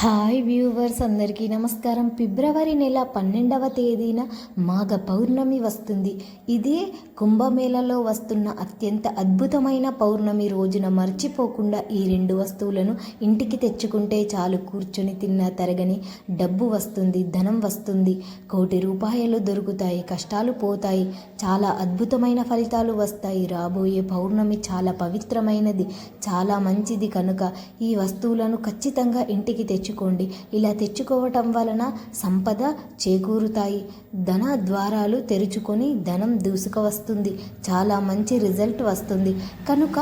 Hi viewers అందరికీ నమస్కారం. ఫిబ్రవరి నెల పన్నెండవ తేదీన మాఘ పౌర్ణమి వస్తుంది. ఇదే కుంభమేళలో వస్తున్న అత్యంత అద్భుతమైన పౌర్ణమి రోజున మర్చిపోకుండా ఈ రెండు వస్తువులను ఇంటికి తెచ్చుకుంటే చాలు కూర్చొని తిన్న తరగని డబ్బు వస్తుంది ధనం వస్తుంది. కోటి రూపాయలు దొరుకుతాయి కష్టాలు పోతాయి చాలా అద్భుతమైన ఫలితాలు వస్తాయి. రాబోయే పౌర్ణమి చాలా పవిత్రమైనది చాలా మంచిది కనుక ఈ వస్తువులను ఖచ్చితంగా ఇంటికి తెచ్చు తెచ్చుకోండి ఇలా తెచ్చుకోవటం వలన సంపద చేకూరుతాయి. ధన ద్వారాలు తెరుచుకొని ధనం దూసుకవస్తుంది చాలా మంచి రిజల్ట్ వస్తుంది. కనుక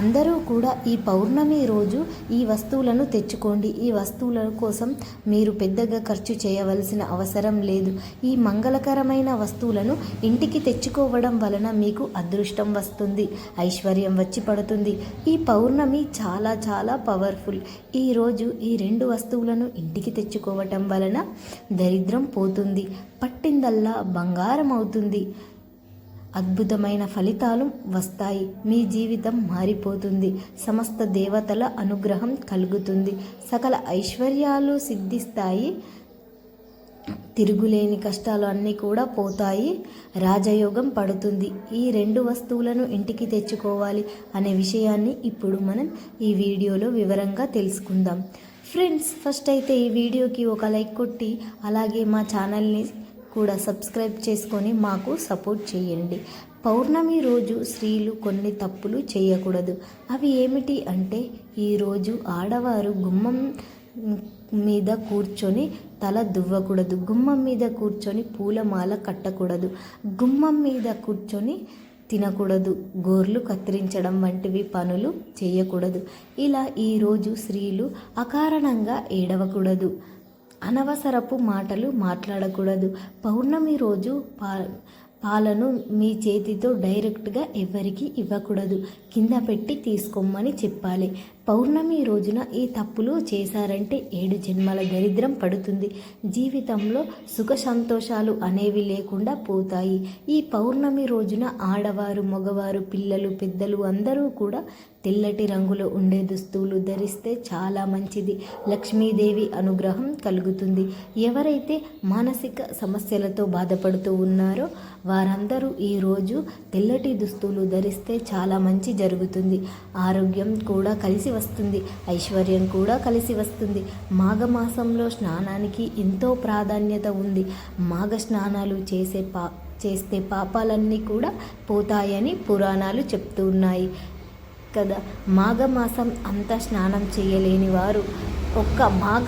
అందరూ కూడా ఈ పౌర్ణమి రోజు ఈ వస్తువులను తెచ్చుకోండి. ఈ వస్తువుల కోసం మీరు పెద్దగా ఖర్చు చేయవలసిన అవసరం లేదు. ఈ మంగళకరమైన వస్తువులను ఇంటికి తెచ్చుకోవడం వలన మీకు అదృష్టం వస్తుంది. ఐశ్వర్యం వచ్చి పడుతుంది. ఈ పౌర్ణమి చాలా చాలా పవర్ఫుల్ ఈరోజు ఈ రెండు వస్తువులను ఇంటికి తెచ్చుకోవటం వలన దరిద్రం పోతుంది పట్టిందల్లా బంగారం అవుతుంది అద్భుతమైన ఫలితాలు వస్తాయి. మీ జీవితం మారిపోతుంది. సమస్త దేవతల అనుగ్రహం కలుగుతుంది. సకల ఐశ్వర్యాలు సిద్ధిస్తాయి. తిరుగులేని కష్టాలు అన్నీ కూడా పోతాయి. రాజయోగం పడుతుంది. ఈ రెండు వస్తువులను ఇంటికి తెచ్చుకోవాలి అనే విషయాన్ని ఇప్పుడు మనం ఈ వీడియోలో వివరంగా తెలుసుకుందాం. ఫ్రెండ్స్ ఫస్ట్ అయితే ఈ వీడియోకి ఒక లైక్ కొట్టి అలాగే మా ఛానల్ని కూడా సబ్స్క్రైబ్ చేసుకొని మాకు సపోర్ట్ చేయండి. పౌర్ణమి రోజు స్త్రీలు కొన్ని తప్పులు చేయకూడదు. అవి ఏమిటి అంటే ఈరోజు ఆడవారు గుమ్మం మీద కూర్చొని తల దువ్వకూడదు. గుమ్మం మీద కూర్చొని పూలమాల కట్టకూడదు. గుమ్మం మీద కూర్చొని తినకూడదు. గోర్లు కత్తిరించడం వంటివి పనులు చేయకూడదు. ఇలా ఈరోజు స్త్రీలు అకారణంగా ఏడవకూడదు. అనవసరపు మాటలు మాట్లాడకూడదు. పౌర్ణమి రోజు పా పాలను మీ చేతితో డైరెక్ట్గా ఎవరికి ఇవ్వకూడదు. కింద పెట్టి తీసుకోమని చెప్పాలి. పౌర్ణమి రోజున ఈ తప్పులు చేశారంటే ఏడు జన్మల దరిద్రం పడుతుంది. జీవితంలో సుఖ సంతోషాలు అనేవి లేకుండా పోతాయి. ఈ పౌర్ణమి రోజున ఆడవారు మగవారు పిల్లలు పెద్దలు అందరూ కూడా తెల్లటి రంగులో ఉండే దుస్తువులు ధరిస్తే చాలా మంచిది. లక్ష్మీదేవి అనుగ్రహం కలుగుతుంది. ఎవరైతే మానసిక సమస్యలతో బాధపడుతూ ఉన్నారో వారందరూ ఈరోజు తెల్లటి దుస్తువులు ధరిస్తే చాలా మంచి జరుగుతుంది. ఆరోగ్యం కూడా కలిసి వస్తుంది. ఐశ్వర్యం కూడా కలిసి వస్తుంది. మాఘమాసంలో స్నానానికి ఎంతో ప్రాధాన్యత ఉంది. మాఘ స్నానాలు చేసే పా చేస్తే పాపాలన్నీ కూడా పోతాయని పురాణాలు చెప్తూ ఉన్నాయి. కదా. మాఘమాసం అంతా స్నానం చేయలేని వారు ఒక్క మాఘ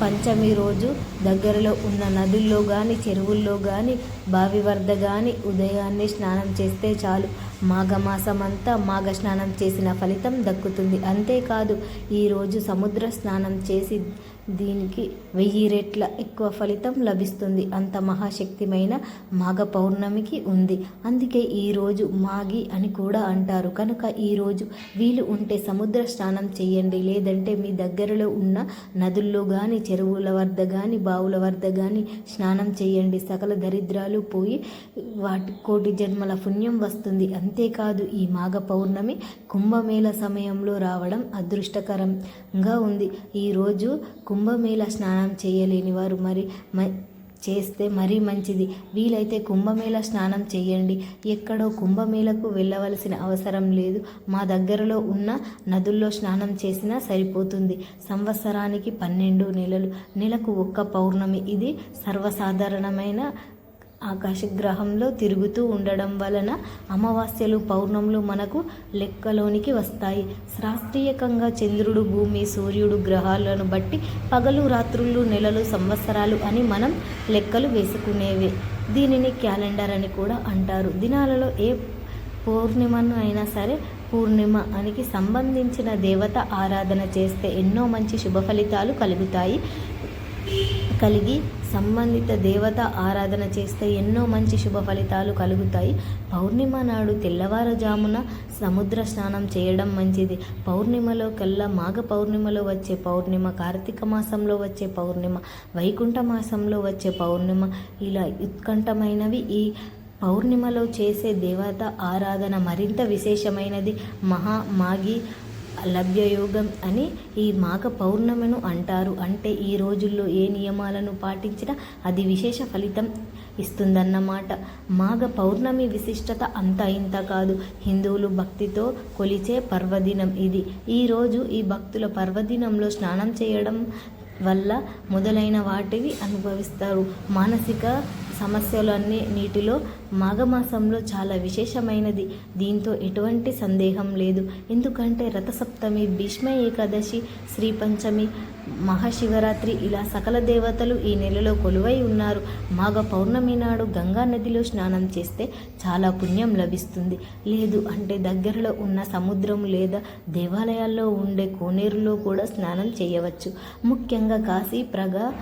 పంచమి రోజు దగ్గరలో ఉన్న నదుల్లో కానీ చెరువుల్లో కానీ బావి వరద కానీ ఉదయాన్నే స్నానం చేస్తే చాలు. మాఘమాసం అంతా మాఘ స్నానం చేసిన ఫలితం దక్కుతుంది. అంతేకాదు ఈరోజు సముద్ర స్నానం చేసి దీనికి వెయ్యి రెట్ల ఎక్కువ ఫలితం లభిస్తుంది. అంత మహాశక్తిమైన మాఘ పౌర్ణమికి ఉంది. అందుకే ఈరోజు మాగి అని కూడా అంటారు. కనుక ఈరోజు వీలు ఉంటే సముద్ర స్నానం చేయండి. లేదంటే మీ దగ్గరలో ఉన్న నదుల్లో కానీ చెరువుల వద్ద కానీ బావుల వద్ద కానీ స్నానం చేయండి. సకల దరిద్రాలు పోయి వాటి కోటి జన్మల పుణ్యం వస్తుంది. అంతేకాదు ఈ మాఘ పౌర్ణమి కుంభమేళ సమయంలో రావడం అదృష్టకరంగా ఉంది. ఈరోజు కుంభమేళ స్నానం చేయలేని వారు మరి చేస్తే మరీ మంచిది. వీలైతే కుంభమేళ స్నానం చేయండి. ఎక్కడో కుంభమేళకు వెళ్ళవలసిన అవసరం లేదు. మా దగ్గరలో ఉన్న నదుల్లో స్నానం చేసినా సరిపోతుంది. సంవత్సరానికి పన్నెండు నెలలు. నెలకు ఒక్క పౌర్ణమి. ఇది సర్వసాధారణమైన ఆకాశగ్రహంలో తిరుగుతూ ఉండడం వలన అమావాస్యలు పౌర్ణములు మనకు లెక్కలోనికి వస్తాయి. శాస్త్రీయకంగా చంద్రుడు భూమి సూర్యుడు గ్రహాలను బట్టి పగలు రాత్రులు నెలలు సంవత్సరాలు అని మనం లెక్కలు వేసుకునేవి. దీనిని క్యాలెండర్ అని కూడా అంటారు. దినాలలో ఏ పౌర్ణిమను అయినా సరే పూర్ణిమ అనికి సంబంధించిన దేవత ఆరాధన చేస్తే ఎన్నో మంచి శుభ ఫలితాలు కలుగుతాయి. కలిగి సంబంధిత దేవత ఆరాధన చేస్తే ఎన్నో మంచి శుభ ఫలితాలు కలుగుతాయి. పౌర్ణిమ నాడు తెల్లవారుజామున సముద్ర స్నానం చేయడం మంచిది. పౌర్ణిమలో కల్లా మాఘ పౌర్ణిమలో వచ్చే పౌర్ణిమ కార్తీక మాసంలో వచ్చే పౌర్ణిమ వైకుంఠ మాసంలో వచ్చే పౌర్ణిమ ఇలా ఉత్కంఠమైనవి. ఈ పౌర్ణిమలో చేసే దేవత ఆరాధన మరింత విశేషమైనది. మహా మాగి లభ్యయోగం అని ఈ మాఘ పౌర్ణమిను అంటారు. అంటే ఈ రోజుల్లో ఏ నియమాలను పాటించినా అది విశేష ఫలితం ఇస్తుందన్నమాట. మాఘ పౌర్ణమి విశిష్టత అంత ఇంత కాదు. హిందువులు భక్తితో కొలిచే పర్వదినం ఇది. ఈరోజు ఈ భక్తుల పర్వదినంలో స్నానం చేయడం వల్ల మొదలైన వాటివి అనుభవిస్తారు. మానసిక సమస్యలన్నీ నీటిలో. మాఘమాసంలో చాలా విశేషమైనది. దీంతో ఎటువంటి సందేహం లేదు. ఎందుకంటే రథసప్తమి భీష్మ ఏకాదశి శ్రీ పంచమి మహాశివరాత్రి ఇలా సకల దేవతలు ఈ నెలలో కొలువై ఉన్నారు. మాఘ పౌర్ణమి నాడు గంగా నదిలో స్నానం చేస్తే చాలా పుణ్యం లభిస్తుంది. లేదు అంటే దగ్గరలో ఉన్న సముద్రం లేదా దేవాలయాల్లో ఉండే కోనేరులో కూడా స్నానం చేయవచ్చు. ముఖ్యంగా కాశీ ప్రగ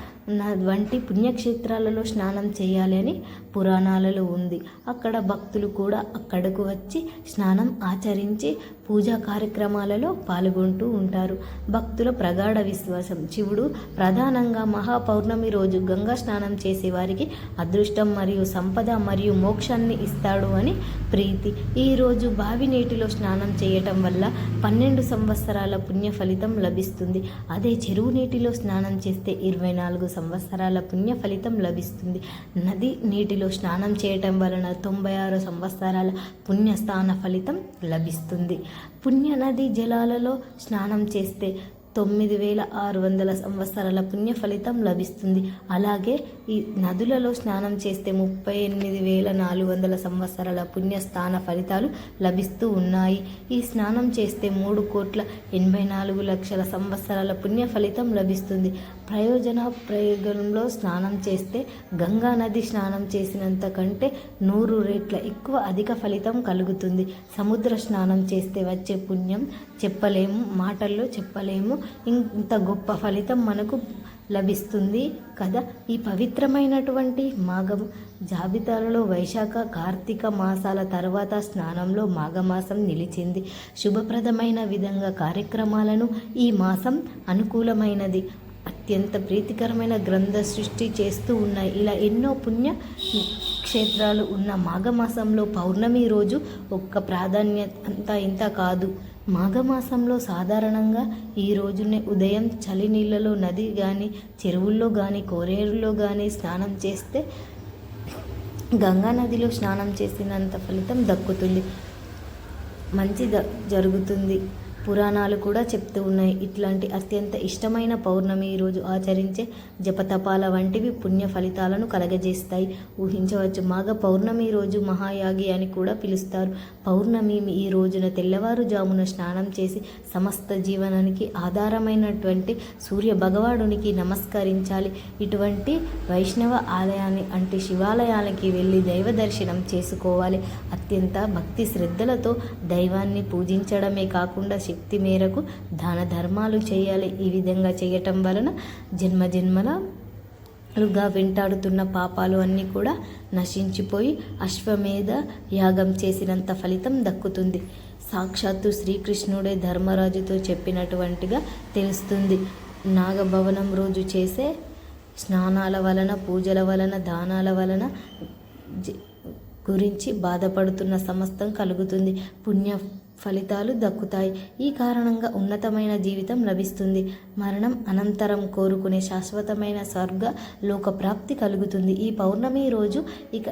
వంటి పుణ్యక్షేత్రాలలో స్నానం చేయాలి అని పురాణాలలో ఉంది. అక్కడ భక్తులు కూడా అక్కడకు వచ్చి స్నానం ఆచరించి పూజా కార్యక్రమాలలో పాల్గొంటూ ఉంటారు. భక్తుల ప్రగాఢ విశ్వాసం. శివుడు ప్రధానంగా మహాపౌర్ణమి రోజు గంగా స్నానం చేసే వారికి అదృష్టం మరియు సంపద మరియు మోక్షాన్ని ఇస్తాడు అని ప్రీతి. ఈరోజు బావి నీటిలో స్నానం చేయటం వల్ల పన్నెండు సంవత్సరాల పుణ్య ఫలితం లభిస్తుంది. అదే చెరువు నీటిలో స్నానం చేస్తే ఇరవై నాలుగు సంవత్సరాల పుణ్య ఫలితం లభిస్తుంది. నది నీటిలో స్నానం చేయటం వలన తొంభై ఆరు సంవత్సరాల పుణ్యస్థాన ఫలితం లభిస్తుంది. పుణ్యనది జలాలలో స్నానం చేస్తే తొమ్మిది వేల ఆరు వందల సంవత్సరాల పుణ్య ఫలితం లభిస్తుంది. అలాగే ఈ నదులలో స్నానం చేస్తే ముప్పై ఎనిమిది వేల నాలుగు వందల సంవత్సరాల పుణ్యస్థాన ఫలితాలు లభిస్తూ ఉన్నాయి. ఈ స్నానం చేస్తే మూడు కోట్ల ఎనభై నాలుగు లక్షల సంవత్సరాల పుణ్య ఫలితం లభిస్తుంది. ప్రయోజన ప్రయోగంలో స్నానం చేస్తే గంగా నది స్నానం చేసినంత కంటే నూరు రెట్ల ఎక్కువ అధిక ఫలితం కలుగుతుంది. సముద్ర స్నానం చేస్తే వచ్చే పుణ్యం చెప్పలేము మాటల్లో చెప్పలేము. ఇంత గొప్ప ఫలితం మనకు లభిస్తుంది కదా. ఈ పవిత్రమైనటువంటి మాఘం జాబితాలలో వైశాఖ కార్తీక మాసాల తర్వాత స్నానంలో మాఘమాసం నిలిచింది. శుభప్రదమైన విధంగా కార్యక్రమాలను ఈ మాసం అనుకూలమైనది. అత్యంత ప్రీతికరమైన గ్రంథ సృష్టి చేస్తూ ఉన్నాయి ఇలా ఎన్నో పుణ్య క్షేత్రాలు ఉన్న మాఘమాసంలో పౌర్ణమి రోజు ఒక్క ప్రాధాన్యత అంతా ఇంత కాదు. మాఘమాసంలో సాధారణంగా ఈ రోజునే ఉదయం చలి నీళ్ళలో నది కానీ చెరువుల్లో కానీ కోరేరులో కానీ స్నానం చేస్తే గంగా నదిలో స్నానం చేసినంత ఫలితం దక్కుతుంది. మంచి జరుగుతుంది. పురాణాలు కూడా చెప్తూ ఉన్నాయి. ఇట్లాంటి అత్యంత ఇష్టమైన పౌర్ణమి ఈరోజు ఆచరించే జపతపాల వంటివి పుణ్య ఫలితాలను కలగజేస్తాయి. ఊహించవచ్చు మాఘ పౌర్ణమి రోజు మహాయాగి అని కూడా పిలుస్తారు. పౌర్ణమి ఈ రోజున తెల్లవారుజామున స్నానం చేసి సమస్త జీవనానికి ఆధారమైనటువంటి సూర్య భగవానునికి నమస్కరించాలి. ఇటువంటి వైష్ణవ ఆలయాన్ని అంటే శివాలయాలకి వెళ్ళి దైవ దర్శనం చేసుకోవాలి. అత్యంత భక్తి శ్రద్ధలతో దైవాన్ని పూజించడమే కాకుండా శక్తి మేరకు దాన ధర్మాలు చేయాలి. ఈ విధంగా చేయటం వలన జన్మ లుగా వెంటాడుతున్న పాపాలు అన్నీ కూడా నశించిపోయి అశ్వమేధ యాగం చేసినంత ఫలితం దక్కుతుంది. సాక్షాత్తు శ్రీకృష్ణుడే ధర్మరాజుతో చెప్పినటువంటిగా తెలుస్తుంది. నాగభవనం రోజు చేసే స్నానాల వలన పూజల వలన దానాల వలన గురించి బాధపడుతున్న సమస్తం కలుగుతుంది. పుణ్య ఫలితాలు దక్కుతాయి. ఈ కారణంగా ఉన్నతమైన జీవితం లభిస్తుంది. మరణం అనంతరం కోరుకునే శాశ్వతమైన స్వర్గ లోక ప్రాప్తి కలుగుతుంది. ఈ పౌర్ణమి రోజు ఇక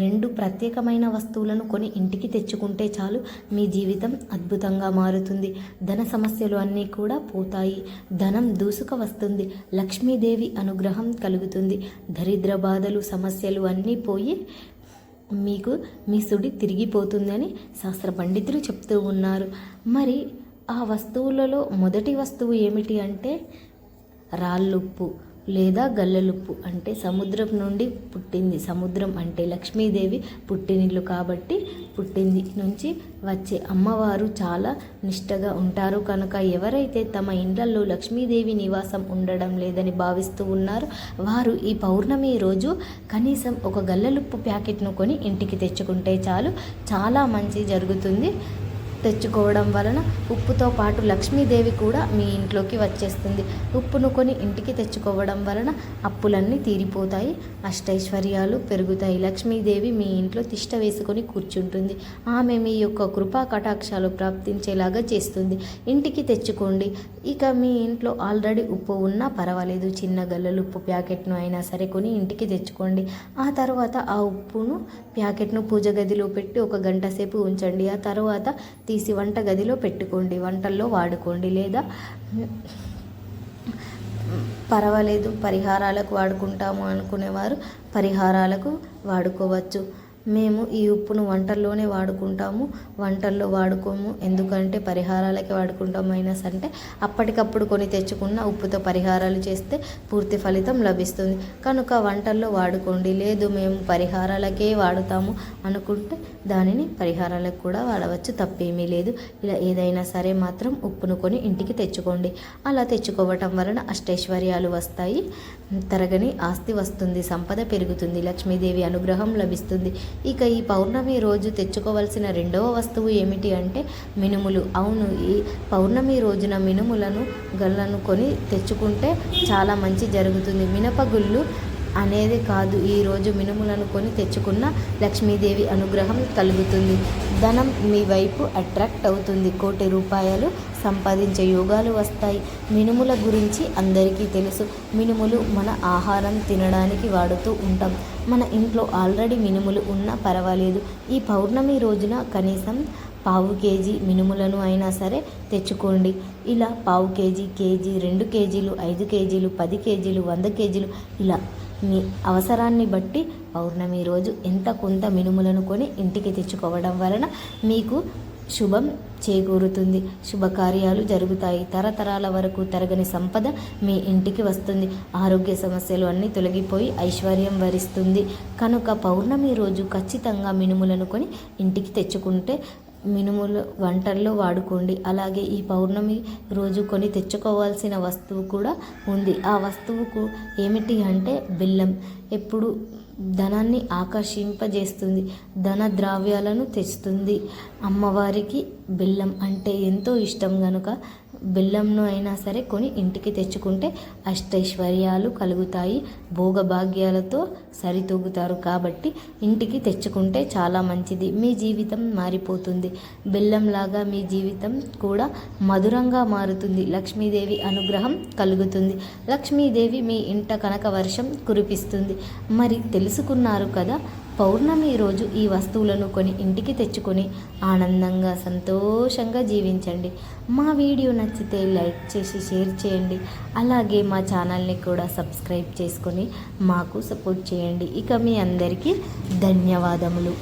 రెండు ప్రత్యేకమైన వస్తువులను కొని ఇంటికి తెచ్చుకుంటే చాలు మీ జీవితం అద్భుతంగా మారుతుంది. ధన సమస్యలు అన్నీ కూడా పోతాయి. ధనం దూసుక వస్తుంది. లక్ష్మీదేవి అనుగ్రహం కలుగుతుంది. దరిద్ర బాధలు సమస్యలు అన్నీ పోయి మీకు మీ సుడి తిరిగిపోతుందని శాస్త్ర పండితులు చెప్తూ ఉన్నారు. మరి ఆ వస్తువులలో మొదటి వస్తువు ఏమిటి అంటే రాళ్ళుప్పు. లేదా గల్లలుప్పు అంటే సముద్రం నుండి పుట్టింది. సముద్రం అంటే లక్ష్మీదేవి పుట్టినిల్లు కాబట్టి పుట్టింది నుంచి వచ్చే అమ్మవారు చాలా నిష్టగా ఉంటారు. కనుక ఎవరైతే తమ ఇండ్లలో లక్ష్మీదేవి నివాసం ఉండడం లేదని భావిస్తూ ఉన్నారో వారు ఈ పౌర్ణమి రోజు కనీసం ఒక గల్లలుప్పు ప్యాకెట్ను కొని ఇంటికి తెచ్చుకుంటే చాలు. చాలా మంచి జరుగుతుంది. తెచ్చుకోవడం వలన ఉప్పుతో పాటు లక్ష్మీదేవి కూడా మీ ఇంట్లోకి వచ్చేస్తుంది. ఉప్పును కొని ఇంటికి తెచ్చుకోవడం వలన అప్పులన్నీ తీరిపోతాయి. అష్టైశ్వర్యాలు పెరుగుతాయి. లక్ష్మీదేవి మీ ఇంట్లో తిష్ట వేసుకొని కూర్చుంటుంది. ఆమె మీ యొక్క కృపా కటాక్షాలు ప్రాప్తించేలాగా చేస్తుంది. ఇంటికి తెచ్చుకోండి. ఇక మీ ఇంట్లో ఆల్రెడీ ఉప్పు ఉన్నా పర్వాలేదు. చిన్న గల్లలు ఉప్పు ప్యాకెట్ను అయినా సరే కొని ఇంటికి తెచ్చుకోండి. ఆ తర్వాత ఆ ఉప్పును ప్యాకెట్ను పూజ గదిలో పెట్టి ఒక గంట సేపు ఉంచండి. ఆ తర్వాత తీసి వంట గదిలో పెట్టుకోండి వంటల్లో వాడుకోండి లేదా పర్వాలేదు పరిహారాలకు వాడుకుంటాము అనుకునేవారు పరిహారాలకు వాడుకోవచ్చు. మేము ఈ ఉప్పును వంటల్లోనే వాడుకుంటాము. వంటల్లో వాడుకోము. ఎందుకంటే పరిహారాలకి వాడుకుంటాం మైనస్ అంటే అప్పటికప్పుడు కొని తెచ్చుకున్న ఉప్పుతో పరిహారాలు చేస్తే పూర్తి ఫలితం లభిస్తుంది. కనుక వంటల్లో వాడుకోండి. లేదు మేము పరిహారాలకే వాడుతాము అనుకుంటే దానిని పరిహారాలకు కూడా వాడవచ్చు. తప్పేమీ లేదు. ఇలా ఏదైనా సరే మాత్రం ఉప్పును కొని ఇంటికి తెచ్చుకోండి. అలా తెచ్చుకోవటం వలన అష్టైశ్వర్యాలు వస్తాయి. తరగని ఆస్తి వస్తుంది. సంపద పెరుగుతుంది. లక్ష్మీదేవి అనుగ్రహం లభిస్తుంది. ఇక ఈ పౌర్ణమి రోజు తెచ్చుకోవాల్సిన రెండవ వస్తువు ఏమిటి అంటే మినుములు. అవును ఈ పౌర్ణమి రోజున మినుములను గల్లను కొని తెచ్చుకుంటే చాలా మంచి జరుగుతుంది. మినపగుళ్ళు అనేది కాదు. ఈరోజు మినుములను కొని తెచ్చుకున్న లక్ష్మీదేవి అనుగ్రహం కలుగుతుంది. ధనం మీ వైపు అట్రాక్ట్ అవుతుంది. కోటి రూపాయలు సంపాదించే యోగాలు వస్తాయి. మినుముల గురించి అందరికీ తెలుసు. మినుములు మన ఆహారం తినడానికి వాడుతూ ఉంటాం. మన ఇంట్లో ఆల్రెడీ మినుములు ఉన్నా పర్వాలేదు. ఈ పౌర్ణమి రోజున కనీసం పావు కేజీ మినుములను అయినా సరే తెచ్చుకోండి. ఇలా పావు కేజీ కేజీ రెండు కేజీలు ఐదు కేజీలు పది కేజీలు వంద కేజీలు ఇలా మీ అవసరాన్ని బట్టి పౌర్ణమి రోజు ఎంత కొంత మినుములను కొని ఇంటికి తెచ్చుకోవడం వలన మీకు శుభం చేకూరుతుంది. శుభకార్యాలు జరుగుతాయి. తరతరాల వరకు తరగని సంపద మీ ఇంటికి వస్తుంది. ఆరోగ్య సమస్యలు అన్నీ తొలగిపోయి ఐశ్వర్యం వరిస్తుంది. కనుక పౌర్ణమి రోజు ఖచ్చితంగా మినుములను కొని ఇంటికి తెచ్చుకుంటే మినుములు వంటల్లో వాడుకోండి. అలాగే ఈ పౌర్ణమి రోజు కొని తెచ్చుకోవాల్సిన వస్తువు కూడా ఉంది. ఆ వస్తువుకు ఏమిటి అంటే బెల్లం. ఎప్పుడు ధనాన్ని ఆకర్షింపజేస్తుంది ధన ద్రావ్యాలను తెస్తుంది. అమ్మవారికి బెల్లం అంటే ఎంతో ఇష్టం కనుక బెల్లంను అయినా సరే కొని ఇంటికి తెచ్చుకుంటే అష్టైశ్వర్యాలు కలుగుతాయి. భోగభాగ్యాలతో సరితూగుతారు కాబట్టి ఇంటికి తెచ్చుకుంటే చాలా మంచిది. మీ జీవితం మారిపోతుంది. బెల్లంలాగా మీ జీవితం కూడా మధురంగా మారుతుంది. లక్ష్మీదేవి అనుగ్రహం కలుగుతుంది. లక్ష్మీదేవి మీ ఇంట కనక వర్షం కురిపిస్తుంది. మరి తెలుసుకున్నారు కదా పౌర్ణమి రోజు ఈ వస్తువులను కొని ఇంటికి తెచ్చుకొని ఆనందంగా సంతోషంగా జీవించండి. మా వీడియో నచ్చితే లైక్ చేసి షేర్ చేయండి. అలాగే మా ఛానల్ని కూడా సబ్స్క్రైబ్ చేసుకొని మాకు సపోర్ట్ చేయండి. ఇక మీ అందరికీ ధన్యవాదములు.